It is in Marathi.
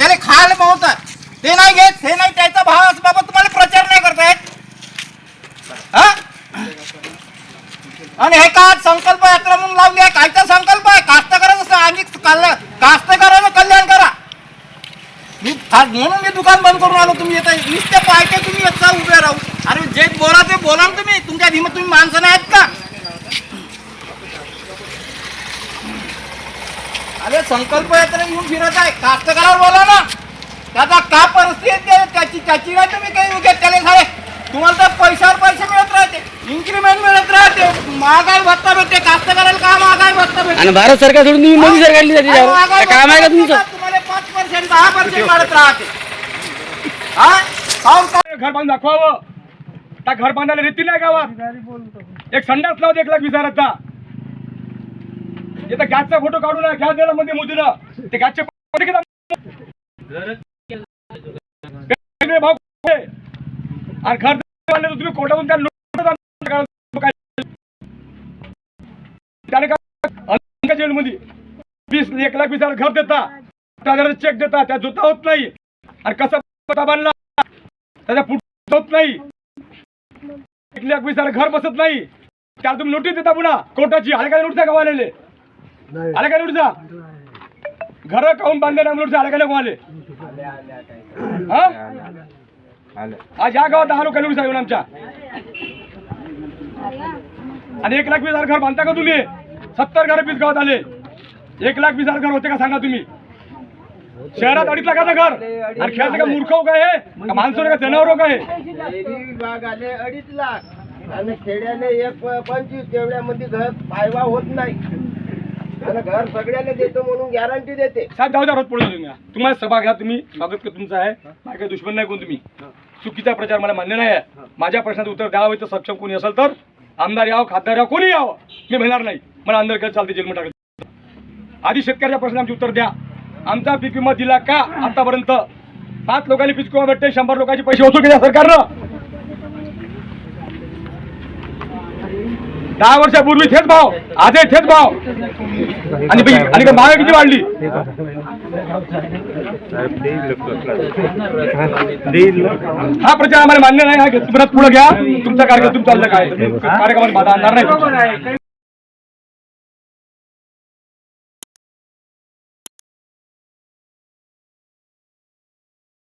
त्याला खायला पावतात ते नाही घेत हे नाही त्याचा भाव असं बाबा तुम्हाला प्रचार नाही करतायत. हा? आणि हे का संकल्प यात्रा म्हणून लावली आहे? कायचा संकल्प आहे? कास्तकाराचं आम्ही कल्याण कास्तकारानं कल्याण करा. मी आज म्हणून मी दुकान बंद करून आलो तुम्ही येता नुसते पायटे तुम्ही येता उभे राहू. अरे जे बोला ते बोला ना तुम्ही. तुमच्या भीमा तुम्ही माणसं नाही आहेत का? अरे संकल्प यात्रा घेऊन फिरत आहे. कास्तकारावर बोला ना. त्याचा का परिस्थिती आहे त्याची त्याची नाही तुम्ही काही उद्या त्याला झाले तुम्हाला तर पैशावर पैसे मिळत राहते. इन्क्रीमेंट मिळत राहते. महागाई भत्ता भेटते. कास्तकाराला का महागाई भत्ता भेटते? आणि भारत सरकार सोडून तुम्ही मोदी सरकारली अहो, त्याच्यावर. महागाई काय काम आहे का भत्ता तुमचं तुम्हाला पाच पर्सेंट दहा पर्सेंट वाढत राहते. हा? काहून का- घर बांधून दाखवावं. त्या घर बांधायला रीती नाही गावात. एक संडास लावत एक लाख हजाराचा. इथं गॅसचा फोटो काढून गॅस दिला मध्ये मोदीनं ते गॅसचे भाव आणि घर बांधलं तुम्ही कोर्टातून त्या त्याने काय जेलमध्ये. वीस एक लाख वीस हजार घर देता. त्या चेक देता. त्या जोता होत नाही. आणि कसा पता बांधला? त्याचा पुढे होत नाही. एक लाख वीस हजार घर बसत नाही. त्याला तुम्ही नोटीस देता पुन्हा. कोर्टाची आले काय नोटीस गावा आले काय नोटीसा घर काऊन बांधले नोटीस आले काय नको आले हा? आज या गावात दहा लोक नोटीस येऊन आमच्या. आणि एक लाख वीस हजार घर बांधता का तुम्ही? सत्तर घर वीस गावात आले. एक लाख वीस हजार घर होते का सांगा तुम्ही? शहरात अडीच लाखाचं घर. आणि खेळाचं का मूर्ख हो काय हे? का माणसं का जनावर हो काय डेअरी विभाग आले अडीच लाख. आणि खेड्याने एक पंचवीस तेवढ्यामध्ये घर फायवा होत नाही. आणि घर सगळ्याला देतो म्हणून गॅरंटी देते. सात जाऊ द्या रोज पुढे तुम्ही तुम्हाला सभा घ्या तुम्ही. स्वागत तुमचं आहे. माझ्या दुश्मन नाही कोण तुम्ही. चुकीचा प्रचार मला मान्य नाही आहे. माझ्या प्रश्नाचं उत्तर द्यावं तर सक्षम कोणी असेल तर आमदार यावं खासदार यावं कोणी यावं? मी म्हणणार नाही. मला अंदर चालते जेलमध्ये टाकत? आधी शेतकऱ्याच्या प्रश्नाचे उत्तर द्या. आमचा पीक विमा दिला का आतापर्यंत? पाच लोकांनी पीक विमा भेटते शंभर लोकांचे पैसे वसूल केले सरकारनं. दहा वर्षापूर्वी थेट भाव आजही थेट भाव. आणि आणि का महागाई किती वाढली? हा प्रचार आम्हाला मान्य नाही हा घेत परत पुढे घ्या. तुमचा कार्यक्रम तुमचा चाललं काय कार्यक्रमात बाधा आणणार नाही.